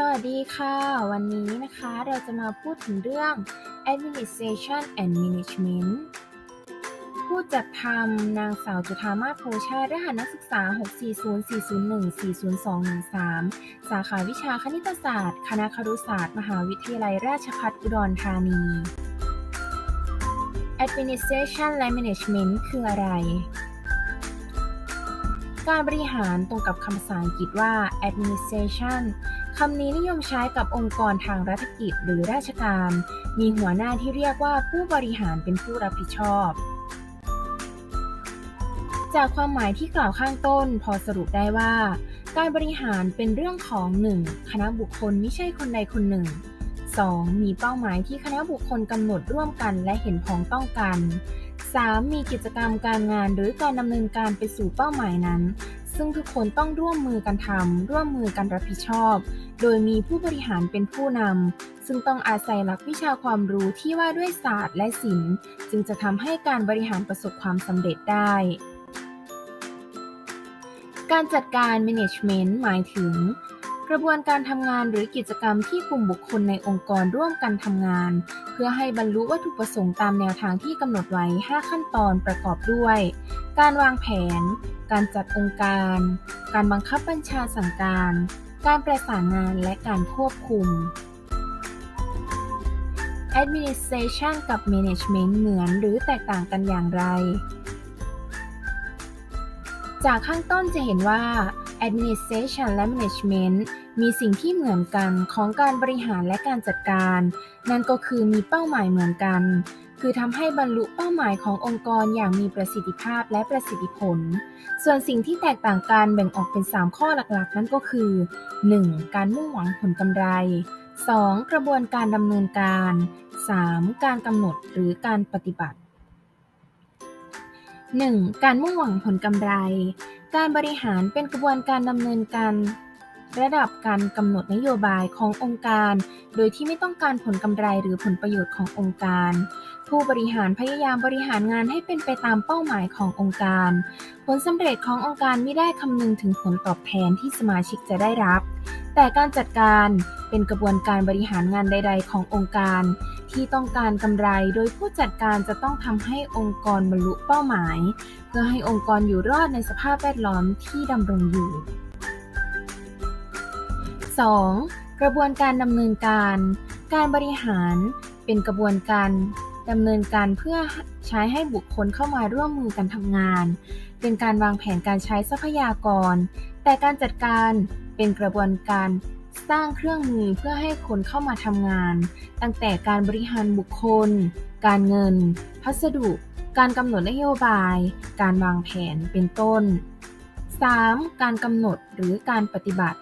สวัสดีค่ะ วันนี้นะคะเราจะมาพูดถึงเรื่อง Administration and Management ผู้จัดทำนางสาวจุธามาโพชาติรหัสนักศึกษา 64040140213 สาขาวิชาคณิตศาสตร์ คณะครุศาสตร์ มหาวิทยาลัยราชภัฏอุดรธานี Administration และ Management คืออะไรการบริหารตรงกับคำภาษาอังกฤษว่า administration คำนี้นิยมใช้กับองค์กรทางรัฐกิจหรือราชการ มีหัวหน้าที่เรียกว่าผู้บริหารเป็นผู้รับผิดชอบ จากความหมายที่กล่าวข้างต้น พอสรุปได้ว่า การบริหารเป็นเรื่องของ 1. คณะบุคคลไม่ใช่คนใดคนหนึ่ง 2. มีเป้าหมายที่คณะบุคคลกำหนดร่วมกันและเห็นพ้องต้องกัน 3. มีกิจกรรมการงานหรือการดำเนินการไปสู่เป้าหมายนั้น ซึ่งทุกคนต้องร่วมมือกันทำร่วมมือกันรับผิดชอบ โดยมีผู้บริหารเป็นผู้นำซึ่งต้องอาศัยหลักวิชาความรู้ที่ว่าด้วยศาสตร์และศิลป์ จึงจะทำให้การบริหารประสบความสำเร็จได้ การจัดการ management หมายถึง กระบวนการทำงานหรือกิจกรรมที่กลุ่มบุคคลในองค์กรร่วมกันทำงาน เพื่อให้บรรลุวัตถุประสงค์ตามแนวทางที่กำหนดไว้ 5 ขั้นตอนประกอบด้วย การวางแผน การจัดองค์การ การบังคับบัญชาสั่งการ การประสานงานและการควบคุม Administration กับ Management เหมือนหรือแตกต่างกันอย่างไร จากข้างต้นจะเห็นว่า Administration และ Management มีสิ่งที่เหมือนกันของการบริหารและการจัดการ นั่นก็คือมีเป้าหมายเหมือนกัน คือทำให้บรรลุเป้าหมายขององค์กรอย่างมีประสิทธิภาพและประสิทธิผล ส่วนสิ่งที่แตกต่างกันแบ่งออกเป็น 3 ข้อหลักๆ นั่นก็คือ 1. การมุ่งหวังผลกำไร 2. กระบวนการดำเนินการ 3. การกำหนดหรือการปฏิบัติ 1. การมุ่งหวังผลกำไร การบริหารเป็นกระบวนการดำเนินการระดับการกำหนดนโยบายขององค์การ โดยที่ไม่ต้องการผลกำไรหรือผลประโยชน์ขององค์การ ผู้บริหารพยายามบริหารงานให้เป็นไปตามเป้าหมายขององค์การ ผลสำเร็จขององค์การไม่ได้คำนึงถึงผลตอบแทนที่สมาชิกจะได้รับ แต่การจัดการเป็นกระบวนการบริหารงานใด ๆ ขององค์การ ที่ต้องการกำไร โดยผู้จัดการจะต้องทำให้องค์กรบรรลุเป้าหมาย เพื่อให้องค์กรอยู่รอดในสภาพแวดล้อมที่ดำรงอยู่ 2. กระบวนการดำเนินการ การบริหารเป็นกระบวนการดำเนินการเพื่อใช้ให้บุคคลเข้ามาร่วมมือกันทำงาน เป็นการวางแผนการใช้ทรัพยากร แต่การจัดการเป็นกระบวนการสร้างเครื่องมือเพื่อให้คนเข้ามาทำงาน ตั้งแต่การบริหารบุคคล การเงิน พัสดุ การกำหนดนโยบาย การวางแผนเป็นต้น 3. การกำหนดหรือการปฏิบัติ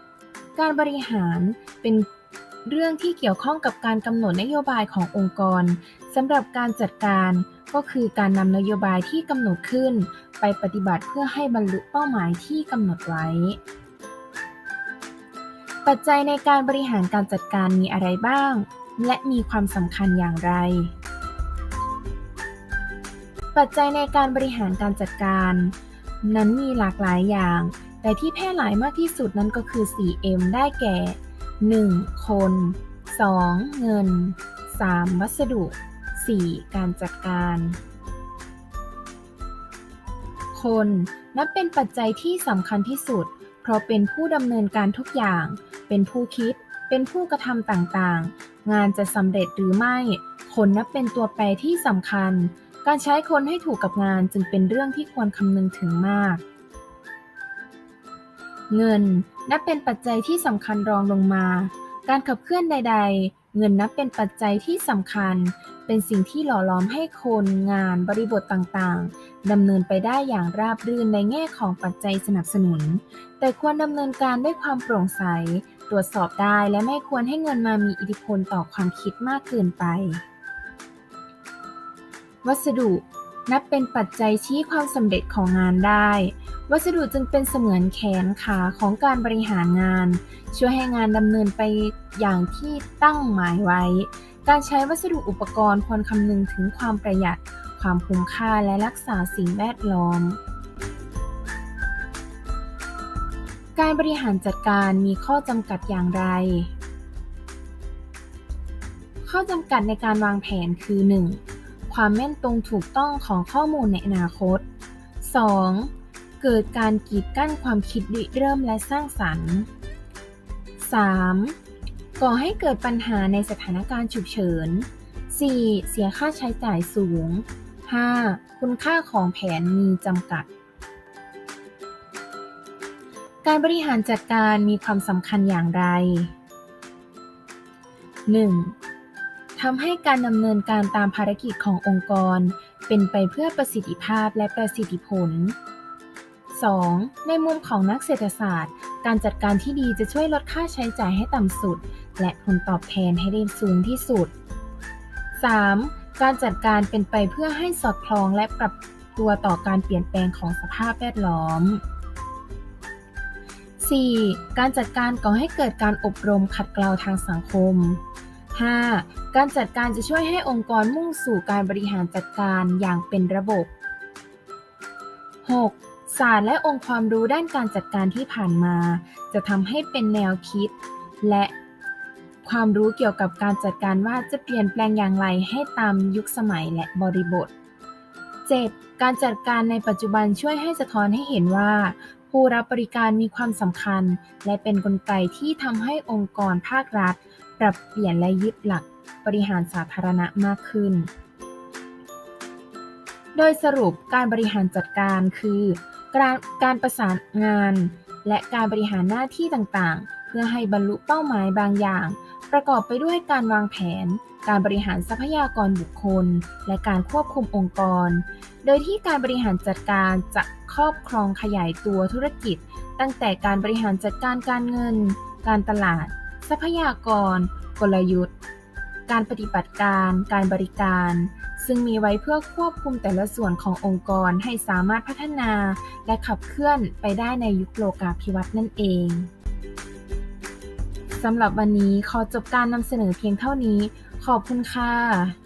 การบริหารเป็นเรื่องที่เกี่ยวข้องกับการกำหนดนโยบายขององค์กรสำหรับการจัดการ ก็คือการนำนโยบายที่กำหนดขึ้น ไปปฏิบัติเพื่อให้บรรลุเป้าหมายที่กำหนดไว้ ปัจจัยในการบริหารการจัดการมีอะไรบ้าง และมีความสำคัญอย่างไร ปัจจัยในการบริหารการจัดการ นั้นมีหลากหลายอย่าง แต่ที่แพร่หลายมากที่สุดนั้นก็คือ 4M ได้แก่ 1. คน 2. เงิน 3. วัสดุ 4. การจัดการ คนนับเป็นปัจจัยที่สำคัญที่สุด เพราะเป็นผู้ดำเนินการทุกอย่าง เป็นผู้คิด เป็นผู้กระทำต่างๆ งานจะสำเร็จหรือไม่ คนนับเป็นตัวแปรที่สำคัญ การใช้คนให้ถูกกับงานจึงเป็นเรื่องที่ควรคำนึงถึงมาก เงินนับเป็นปัจจัยที่สำคัญรองลงมา การขับเคลื่อนใด ๆ เงินนับเป็นปัจจัยที่สำคัญ เป็นสิ่งที่หล่อล้อมให้คนงานบริบทต่างๆดำเนินไปได้อย่างราบรื่นในแง่ของปัจจัยสนับสนุน แต่ควรดำเนินการด้วยความโปร่งใส ตรวจสอบได้และไม่ควรให้เงินมามีอิทธิพลต่อความคิดมากเกินไป วัสดุ นับเป็นปัจจัยชี้ความสำเร็จของงานได้ วัสดุจึงเป็นเสมือนแขนขาของการบริหารงาน ช่วยให้งานดำเนินไปอย่างที่ตั้งหมายไว้ การใช้วัสดุอุปกรณ์ควรคำนึงถึงความประหยัด ความคุ้มค่าและรักษาสิ่งแวดล้อม การบริหารจัดการมีข้อจำกัดอย่างไร ข้อจำกัดในการวางแผนคือ 1. ความแม่นตรงถูกต้องของข้อมูลในอนาคต 2. เกิดการกีดกั้นความคิดริเริ่มและสร้างสรรค์ 3. ก่อให้เกิดปัญหาในสถานการณ์ฉุกเฉิน 4. เสียค่าใช้จ่ายสูง 5. คุณค่าของแผนมีจำกัด การบริหารจัดการมีความสำคัญอย่างไร 1. ทำให้การดำเนินการตามภารกิจขององค์กร เป็นไปเพื่อประสิทธิภาพและประสิทธิผล 2. ในมุมของนักเศรษฐศาสตร์ การจัดการที่ดีจะช่วยลดค่าใช้จ่ายให้ต่ำสุด และผลตอบแทนให้ได้สูงที่สุด 3. การจัดการเป็นไปเพื่อให้สอดคล้องและปรับตัวต่อการเปลี่ยนแปลงของสภาพแวดล้อม 4. การจัดการก่อให้เกิดการอบรมขัดเกลาทางสังคม 5. การจัดการจะช่วยให้องค์กรมุ่งสู่การบริหารจัดการอย่างเป็นระบบ 6. ศาสตร์และองค์ความรู้ด้านการจัดการที่ผ่านมา จะทำให้เป็นแนวคิด และความรู้เกี่ยวกับการจัดการว่าจะเปลี่ยนแปลงอย่างไรให้ตามยุคสมัยและบริบท 7. การจัดการในปัจจุบันช่วยให้สะท้อนให้เห็นว่า ผู้รับบริการมีความสำคัญ และเป็นกลไกที่ทำให้องค์กรภาครัฐ ปรับเปลี่ยนและยึดหลักบริหารสาธารณะมากขึ้น โดยสรุปการบริหารจัดการคือการการประสานงาน และการบริหารหน้าที่ต่างๆ เพื่อให้บรรลุเป้าหมายบางอย่าง ประกอบไปด้วยการวางแผน การบริหารทรัพยากรบุคคล และการควบคุมองค์กร โดยที่การบริหารจัดการจะครอบครองขยายตัวธุรกิจ ตั้งแต่การบริหารจัดการการเงิน การตลาด ทรัพยากร กลยุทธ์ การปฏิบัติการ การบริการ ซึ่งมีไว้เพื่อควบคุมแต่ละส่วนขององค์กรให้สามารถพัฒนา และขับเคลื่อนไปได้ในยุคโลกาภิวัตน์นั่นเองสำหรับวันนี้ขอจบการนำเสนอเพียงเท่านี้ ขอบคุณค่ะ